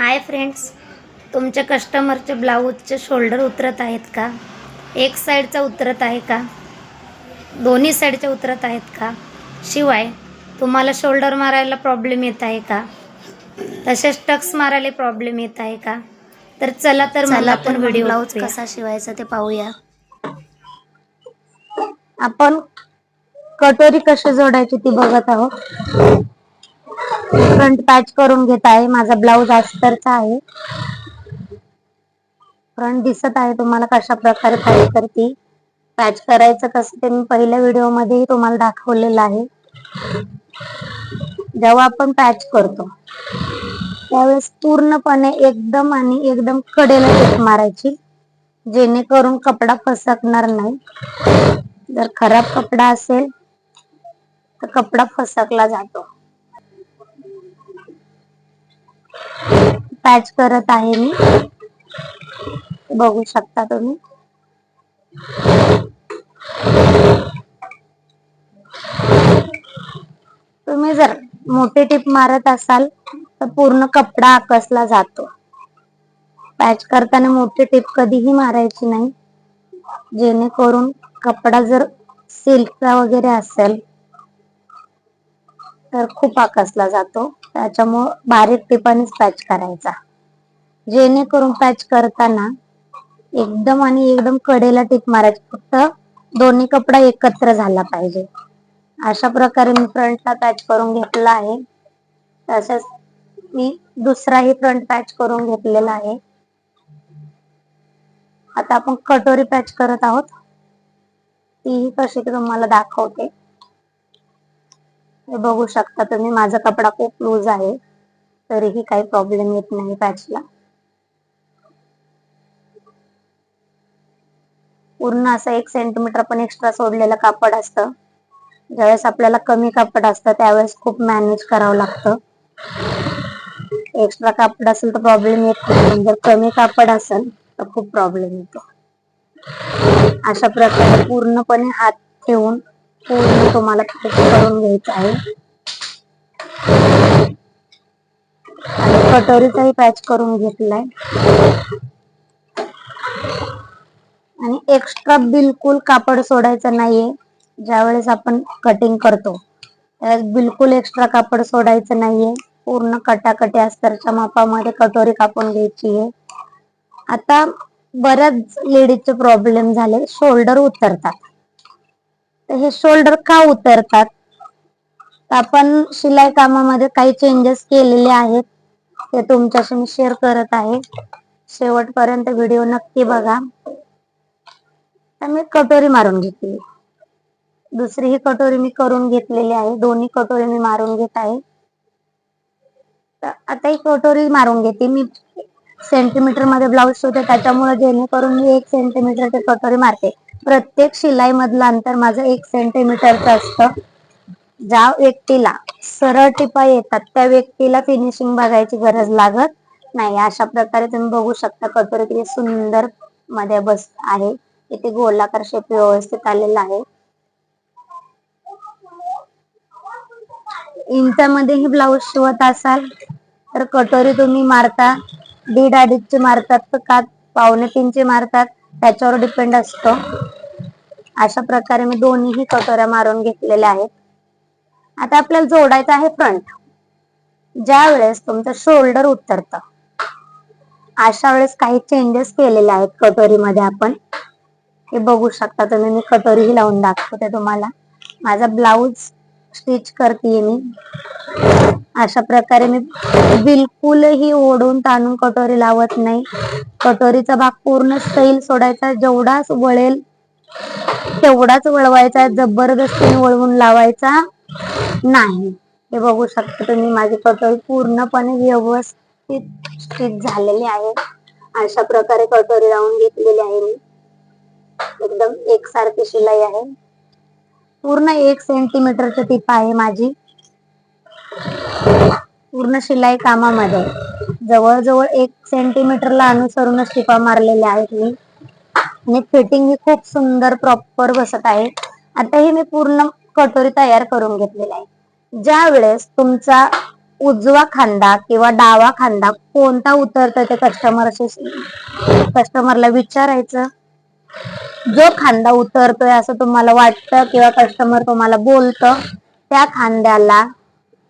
Hi friends तुमच्या कस्टमरचे ब्लाऊजचे shoulder उतरत आहेत का? एक साईडचा उतरत आहे का? दोन्ही साईडचे उतरत आहेत का? शिवाय तुम्हाला शोल्डर मारायला प्रॉब्लेम येत आहे का? तसेच टक्स मारायला प्रॉब्लेम येत आहे का? तर चला तर मला आपण व्हिडिओ ब्लाऊज कसा शिवायचा ते पाहूया. आपण कटोरी कशी जोडायची ती बघत आहोत. फ्रंट पॅच करून घेत आहे. माझा ब्लाऊज अस्तरचा आहे. फ्रंट दिसत आहे. तुम्हाला कशा प्रकारे पॅच करते? पॅच करायचं कसं ते मी पहिल्या व्हिडिओमध्ये तुम्हाला दाखवलेलं आहे. जेव्हा आपण पॅच करतो त्यावेळेस पूर्णपणे एकदम आणि एकदम कडेला टेप मारायची जेणेकरून कपडा फसकणार नाही. जर खराब कपडा असेल तर कपडा फसकला जातो. पॅच करत आहे मी. बघू शकता तुम्ही. तुम्ही जर मोठी टिप मारत असाल तर पूर्ण कपडा आकसला जातो. पॅच करताना मोठी टिप कधीही मारायची नाही. जेणेकरून कपडा जर सिल्कचा वगैरे असेल तर खूप आकसला जातो. त्याच्यामुळं बारीक टिपानेच पॅच करायचा. जेणेकरून पॅच करताना एकदम आणि एकदम कडेला टिक मारायची. फक्त दोन्ही कपडा एकत्र झाला पाहिजे. अशा प्रकारे मी फ्रंटला पॅच करून घेतला आहे. तसेच मी दुसराही फ्रंट पॅच करून घेतलेला आहे. आता आपण कटोरी पॅच करत आहोत. तीही कशी ती तुम्हाला दाखवते. हे बघू शकता तुम्ही माझा कपडा खूप लूज आहे. तरीही काही प्रॉब्लेम येत नाही पॅचला पूर्ण असं एक सेंटीमीटर पण एक्स्ट्रा सोडलेलं कापड असतं. ज्यावेळेस आपल्याला कमी कापड असतं त्यावेळेस खूप मॅनेज करावं लागतं. एक्स्ट्रा कापड असेल तर प्रॉब्लेम येत नाही. जर कमी कापड असेल तर खूप प्रॉब्लेम येतो. अशा प्रकारे पूर्णपणे हात ठेवून पूर्ण तुम्हाला करून घ्यायचं आहे. आणि कटोरीचाही पॅच करून घेतलाय. आणि एक्स्ट्रा बिलकुल कापड सोडायचं नाहीये. ज्यावेळेस आपण कटिंग करतो त्यावेळेस बिलकुल एक्स्ट्रा कापड सोडायचं नाहीये. पूर्ण कटाकटी अस्तरच्या मापामध्ये कटोरी कापून घ्यायची आहे. आता बऱ्याच लेडीजचे प्रॉब्लेम झाले शोल्डर उतरतात. तर हे शोल्डर का उतरतात? तर आपण शिलाई कामामध्ये काही चेंजेस केलेले आहेत ते तुमच्याशी मी शेअर करत आहे. शेवटपर्यंत व्हिडिओ नक्की बघा. तर मी कटोरी मारून घेतली दुसरी ही कटोरी मी करून घेतलेली आहे. दोन्ही कटोरी मी मारून घेत आहे. तर आता ही कटोरी मारून घेते. मी सेंटीमीटरमध्ये ब्लाऊज शिवते त्याच्यामुळे जेणेकरून मी एक सेंटीमीटरची कटोरी मारते. प्रत्येक शिलाई मधलं अंतर माझं एक सेंटीमीटरचं असतं. ज्या व्यक्तीला सरळ टिपा येतात त्या व्यक्तीला फिनिशिंग बघायची गरज लागत नाही. अशा प्रकारे तुम्ही बघू शकता कटोरी किती सुंदरमध्ये बस आहे. इथे गोलाकार शेप व्यवस्थित आलेला आहे. इंचामध्ये ही ब्लाऊज शिवत असाल तर कटोरी तुम्ही मारता दीड अडीचचे मारतात तर का पावणे तीनचे मारतात त्याच्यावर डिपेंड असतो. अशा प्रकारे मी दोन्हीही कटोऱ्या मारून घेतलेल्या आहेत. आता आपल्याला जोडायचं आहे फ्रंट ज्या वेळेस तुमचं शोल्डर उतरतं अशा वेळेस काही चेंजेस केलेले आहेत कटोरीमध्ये आपण. हे बघू शकता तुम्ही मी कटोरीही लावून दाखवते तुम्हाला. माझा ब्लाऊज स्टिच करते मी. अशा प्रकारे मी बिलकुलही ओढून ताणून कटोरी लावत नाही. कटोरीचा भाग पूर्ण सैल सोडायचा जेवढाच वळेल तेवढाच वळवायचा जबरदस्तीने वळवून लावायचा नाही. हे बघू शकता तुम्ही माझी कटोरी पूर्णपणे व्यवस्थित स्टिच झालेली आहे. अशा प्रकारे कटोरी लावून घेतलेली आहे मी. एकदम एकसारखी शिलाई आहे. पूर्ण एक सेंटीमीटरची टिप आहे माझी. पूर्ण शिलाई कामामध्ये. जवळजवळ एक सेंटीमीटरला अनुसरूनच टिपा मारलेल्या आहेत मी. आणि फिटिंग ही खूप सुंदर प्रॉपर बसत आहे. आता ही मी पूर्ण कटोरी तयार करून घेतलेली आहे. ज्या वेळेस तुमचा उजवा खांदा किंवा डावा खांदा कोणता उतरतोय ते कस्टमरशी कस्टमरला विचारायचं. जो खांदा उतरतोय असं तुम्हाला वाटतं किंवा कस्टमर तुम्हाला बोलतं त्या खांद्याला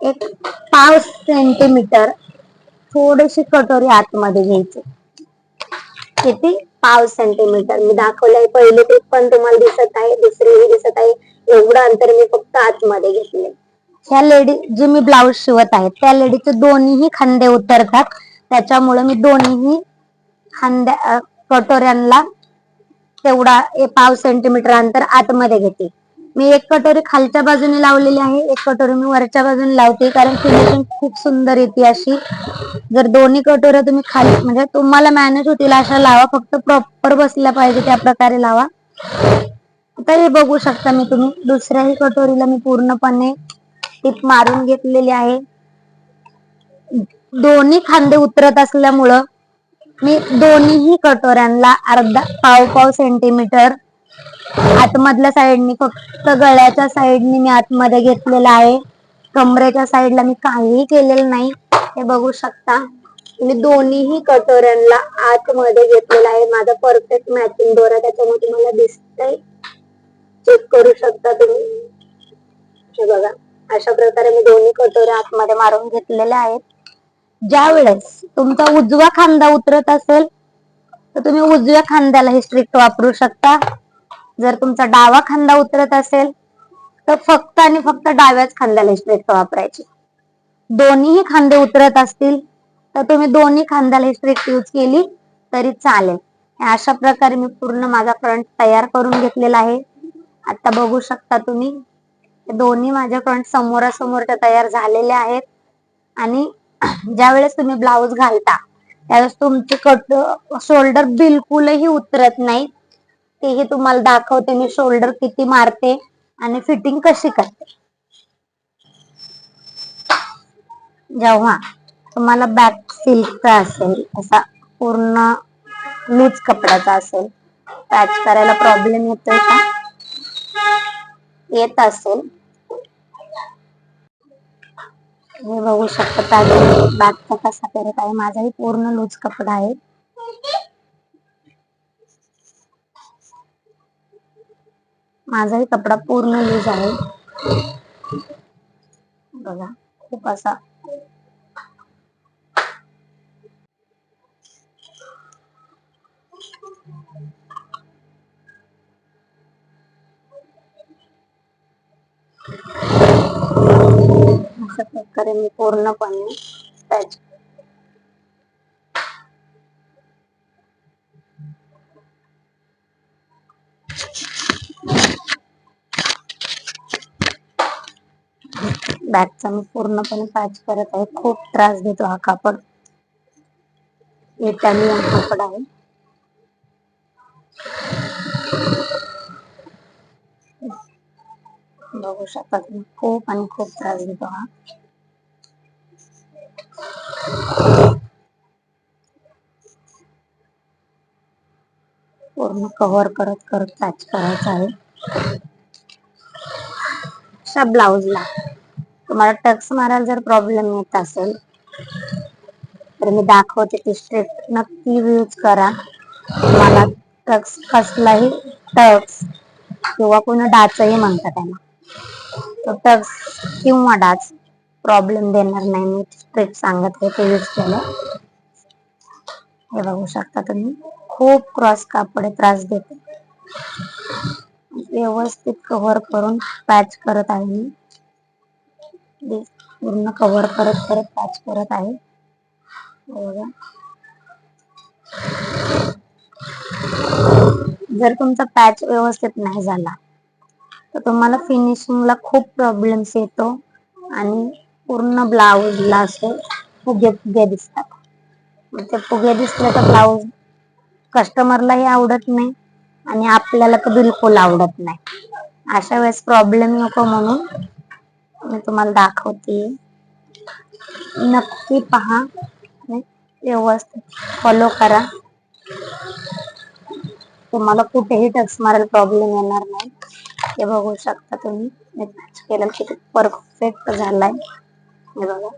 एक पाव सेंटीमीटर थोडीशी कटोरी आतमध्ये घ्यायची. किती? पाव सेंटीमीटर मी दाखवलंय पहिले ते पण तुम्हाला दिसत आहे दुसरीही दिसत आहे. एवढं अंतर मी फक्त आतमध्ये घेतले ह्या लेडी जे मी ब्लाऊज शिवत आहे त्या लेडीचे दोन्हीही खांदे उतरतात. त्याच्यामुळे मी दोन्हीही खांद्या कटोऱ्यांना तेवढा पाव सेंटीमीटर अंतर आतमध्ये घेते. मी एक कटोरी खालच्या बाजूने लावलेली आहे एक कटोरी मी वरच्या बाजूने लावते कारण फिनिशिंग खूप सुंदर येते अशी. जर दोन्ही कटोऱ्या तुम्ही खाली म्हणजे तुम्हाला मॅनेज होतील अशा लावा फक्त प्रॉपर बसल्या पाहिजे त्या प्रकारे लावा. आता हे बघू शकता मी तुम्ही दुसऱ्याही कटोरीला मी पूर्णपणे टीप मारून घेतलेली आहे. दोन्ही खांदे उतरत असल्यामुळं मी दोन्हीही कटोऱ्यांना अर्धा पाव पाव सेंटीमीटर आतमधल्या साईडनी फक्त गळ्याच्या साईडनी मी आतमध्ये घेतलेला आहे. कमरेच्या साईडला मी काहीही केलेलं नाही. हे बघू शकता. मी दोन्हीही कटोऱ्यांना आतमध्ये घेतलेला आहे. माझा परफेक्ट मॅचिंग दोरा त्याच्यामुळे तुम्हाला दिसतंय. चेक करू शकता तुम्ही. हे बघा. अशा प्रकारे मी दोन्ही कटोऱ्या आतमध्ये मारून घेतलेल्या आहेत. ज्या वेळेस तुमचा उजवा खांदा उतरत असेल तर तुम्ही उजव्या खांद्याला हे स्ट्रिक्ट वापरू शकता. जर तुमचा डावा खांदा उतरत असेल तर फक्त आणि फक्त डाव्याच खांद्याला स्ट्रिक्ट वापरायची. दोन्हीही खांदे उतरत असतील तर तुम्ही दोन्ही खांद्याला हे स्ट्रिक्ट यूज केली तरी चालेल. अशा प्रकारे मी पूर्ण माझा फ्रंट तयार करून घेतलेला आहे. आता बघू शकता तुम्ही दोन्ही माझ्या फ्रंट समोरासमोर तयार झालेले आहेत. आणि ज्या वेळेस तुम्ही ब्लाऊज घालता त्यावेळेस तुमचे कट शोल्डर बिलकुलही उतरत नाही. तेही तुम्हाला दाखवते मी शोल्डर किती मारते आणि फिटिंग कशी करते. जेव्हा तुम्हाला बॅक सिल्कचा असेल असा पूर्ण लूज कपड्याचा असेल पॅच करायला प्रॉब्लेम येतोय का? येत असेल. हे बघू शकता पॅच कसा करत आहे. माझाही पूर्ण लूज कपडा आहे. माझाही कपडा पूर्ण लूज आहे. बघा खूप असा. अशा प्रकारे मी पूर्णपणे पॅच बॅगचा मी पूर्णपणे पॅच करत आहे. खूप त्रास देतो हा कापड. इटालियन कापड आहे बघू शकता तुम्ही. हो, खूप आणि खूप त्रास देतो हा. पूर्ण कव्हर करत करत पॅच करायचं आहे. अशा ब्लाउजला तुम्हाला टक्स मारायला जर प्रॉब्लेम येत असेल तर मी दाखवते ती स्ट्रेट नक्की यूज करा. तुम्हाला टक्स कसलाही टक्स किंवा कोणी डाचही म्हणतात त्यांना तो किंवा डाच प्रॉब्लेम देणार नाही मी. स्ट्रेट सांगत आहे ते यूज केलं हे बघू शकता तुम्ही. खूप क्रॉस कापडे त्रास देते. व्यवस्थित कव्हर करून पॅच करत आहे मी. पूर्ण कव्हर करत करत पॅच करत आहे. बघा. जर तुमचा पॅच व्यवस्थित नाही झाला तर तुम्हाला फिनिशिंगला खूप प्रॉब्लेम्स येतो. आणि पूर्ण ब्लाऊजला असे फुगे फुगे दिसतात. मग ते फुगे दिसले तर ब्लाऊज कस्टमरलाही आवडत नाही आणि आपल्याला तर बिलकुल आवडत नाही. अशा वेळेस प्रॉब्लेम नको म्हणून मी तुम्हाला दाखवते. नक्की पहा. व्यवस्थित फॉलो करा. तुम्हाला कुठेही टच मारायला प्रॉब्लेम येणार नाही. हे बघू शकता तुम्ही. केलं किती परफेक्ट झालाय. हे बघा.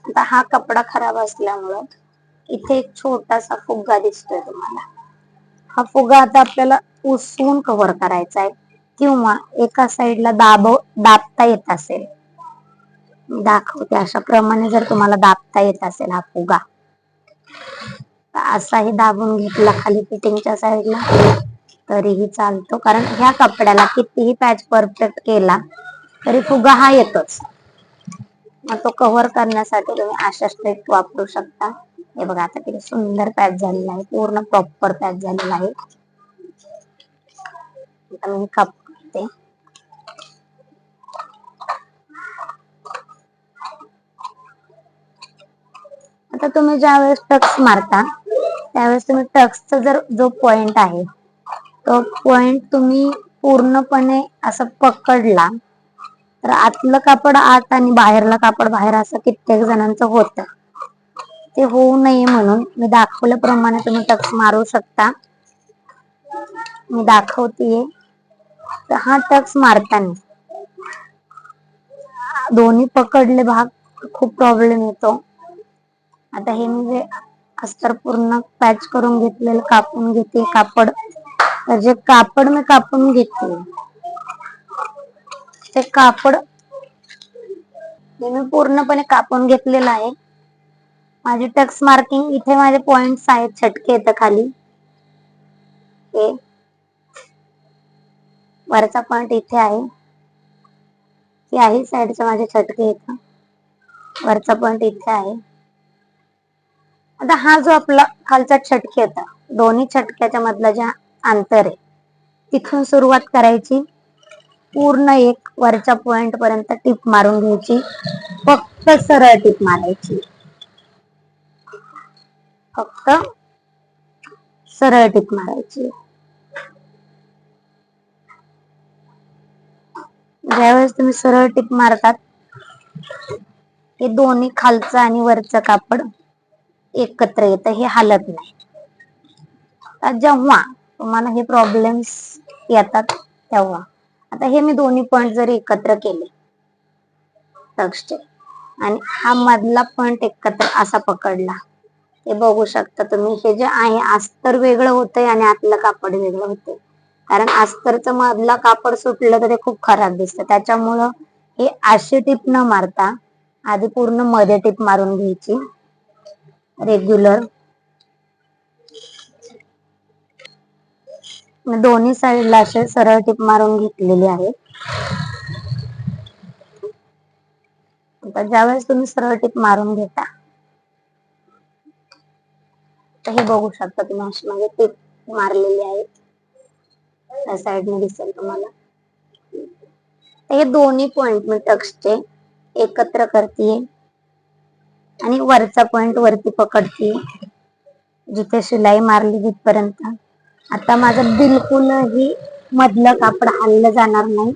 आता हा कपडा खराब असल्यामुळं इथे एक छोटासा फुगा दिसतोय तुम्हाला. हा फुगा आता आपल्याला उसवून कव्हर करायचा आहे किंवा एका साईडला दाब दाबता येत असेल. दाखवते अशा प्रमाणे जर तुम्हाला दाबता येत असेल हा फुगा असाही दाबून घेतला खाली फिटिंगच्या साईडला तरीही चालतो. कारण ह्या कपड्याला कितीही पॅच परफेक्ट केला तरी फुगा हा येतोच. मग तो कव्हर करण्यासाठी तुम्ही अशा स्ट्रेट वापरू शकता. हे बघा आता किती सुंदर पॅच झालेला आहे. पूर्ण प्रॉपर पॅच झालेला आहे. आता मी करते आता तुम्ही ज्या वेळेस टक्स मारता त्यावेळेस तुम्ही टक्सचा जर जो पॉइंट आहे तो पॉइंट तुम्ही पूर्णपणे असं पकडला तर आतलं कापड आत आणि बाहेरला कापड बाहेर असं कित्येक जणांचं होतं. ते होऊ नये म्हणून मी दाखवल्याप्रमाणे तुम्ही टक्स मारू शकता. मी दाखवतेय. तर हा टक्स मारताना दोन्ही पकडले भाग खूप प्रॉब्लेम येतो. आता हे मी अस्तर पूर्ण पॅच करून घेतलेलं कापून घेते कापड. जे कापड मी कापून घेते ते कापड मी पूर्णपणे कापून घेतलेलं आहे. माझी टक्स मार्किंग इथे माझे पॉइंट्स आहेत छटके येतं खाली. हे. वरचा पॉइंट इथे आहे. ही आहे साईडचे माझे छटके येतं वरचा पॉइंट इथे आहे. आता हा जो आपला खालचा छटके होता दोन्ही छटक्याच्या मधला ज्या अंतर आहे. तिथून सुरुवात करायची. पूर्ण एक वरच्या पॉइंट पर्यंत टिप मारून घ्यायची. फक्त सरळ टिप मारायची. फक्त सरळ टिप मारायची. ज्यावेळेस तुम्ही सरळ टिप मारतात हे दोन्ही खालचं आणि वरचं कापड एकत्र येतं हे हालत नाही. आता जेव्हा तुम्हाला हे प्रॉब्लेम्स येतात तेव्हा. आता हे मी दोन्ही पॉइंट जरी एकत्र केले टक्सचे आणि हा मधला पॉइंट एकत्र असा पकडला हे बघू शकता तुम्ही हे जे आहे अस्तर वेगळं होतंय आणि आतलं कापड वेगळं होतंय. कारण अस्तरचं मधला कापड सुटलं तर ते खूप खराब दिसतं. त्याच्यामुळं हे अशी टिप न मारता आधी पूर्णमध्ये टिप मारून घ्यायची. रेग्युलर दोन्ही साईडला असे सरळ टिप मारून घेतलेली आहे आता ज्यावेळेस तुम्ही सरळ टिप मारून घेता तर हे बघू शकता तुम्ही अशी म्हणजे टिप मारलेली आहे. त्या साईडने दिसेल तुम्हाला. हे दोन्ही पॉइंट मी टक्सचे एकत्र करते आणि वरचा पॉइंट वरती पकडते जिथे शिलाई मारली तिथपर्यंत आता माझं बिलकुलही मधलं कापड हल्लं जाणार नाही.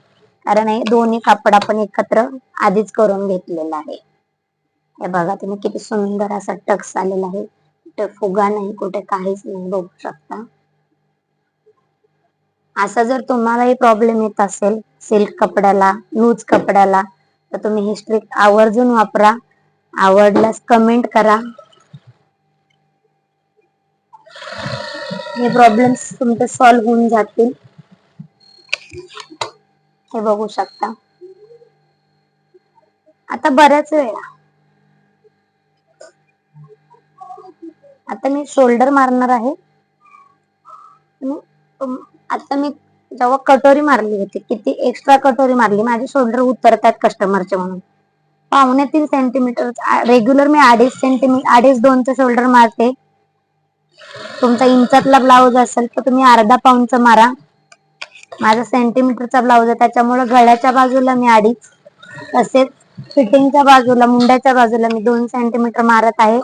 कारण हे दोन्ही कापड आपण एकत्र आधीच करून घेतलेलं आहे. हे बघा तुम्ही किती सुंदर असा टक्स आलेला आहे. कुठे फुगा नाही कुठे काहीच नाही बघू शकता. असा जर तुम्हालाही प्रॉब्लेम येत असेल सिल्क कपड्याला लूज कपड्याला तर तुम्ही हिस्ट्री स्ट्रिक आवर्जून वापरा. आवडल्यास कमेंट करा. हे प्रॉब्लेम्स तुमचे सॉल्व्ह होऊन जातील. हे बघू शकता. आता बऱ्याच वेळा. आता मी शोल्डर मारणार आहे. आता मी जेव्हा कटोरी मारली होती किती एक्स्ट्रा कटोरी मारली माझे शोल्डर उतरतात कस्टमरचे म्हणून. पावणे तीन सेंटीमीटर रेग्युलर मी अडीच सेंटीमीटर अडीच दोनचं शोल्डर मारते. तुमचा इंचातला ब्लाऊज असेल तर तुम्ही अर्धा पाऊंडचा मारा. माझा सेंटीमीटरचा ब्लाऊज आहे त्याच्यामुळे गळ्याच्या बाजूला मी अडीच. तसेच फिटिंगच्या बाजूला मुंड्याच्या बाजूला मी दोन सेंटीमीटर मारत आहे.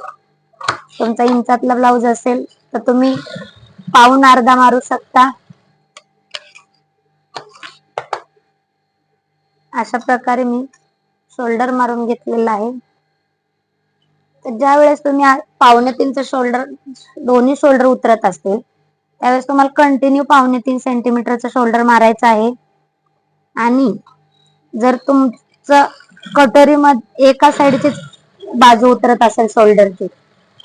तुमचा इंचातला ब्लाऊज असेल तर तुम्ही पाऊन अर्धा मारू शकता. अशा प्रकारे मी शोल्डर मारून घेतलेला आहे. तर ज्या वेळेस तुम्ही पावणे तीनचं शोल्डर दोन्ही शोल्डर उतरत असतील त्यावेळेस तुम्हाला कंटिन्यू पावणे तीन सेंटीमीटरचं शोल्डर मारायचं आहे. आणि जर तुमचं कटोरी मध्ये एका साईडची बाजू उतरत असेल शोल्डरची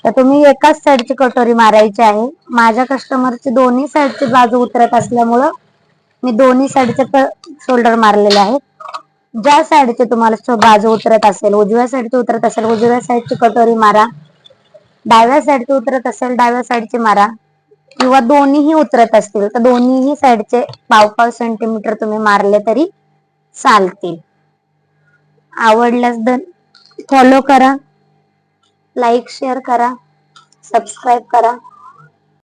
तर तुम्ही एकाच साईडची कटोरी मारायची आहे. माझ्या कस्टमरची दोन्ही साईडची बाजू उतरत असल्यामुळं मी दोन्ही साईडचे शोल्डर मारलेले आहेत. ज्या साईडचे तुम्हाला बाजू उतरत असेल उजव्या साईडची उतरत असेल उजव्या साईडची कटोरी मारा. डाव्या साईडची उतरत असेल डाव्या साईडची मारा. किंवा दोन्हीही उतरत असतील तर दोन्हीही साईडचे पाव पाव सेंटीमीटर तुम्ही मारले तरी चालतील. आवडल्यास दन फॉलो करा. लाईक शेअर करा. सबस्क्राईब करा.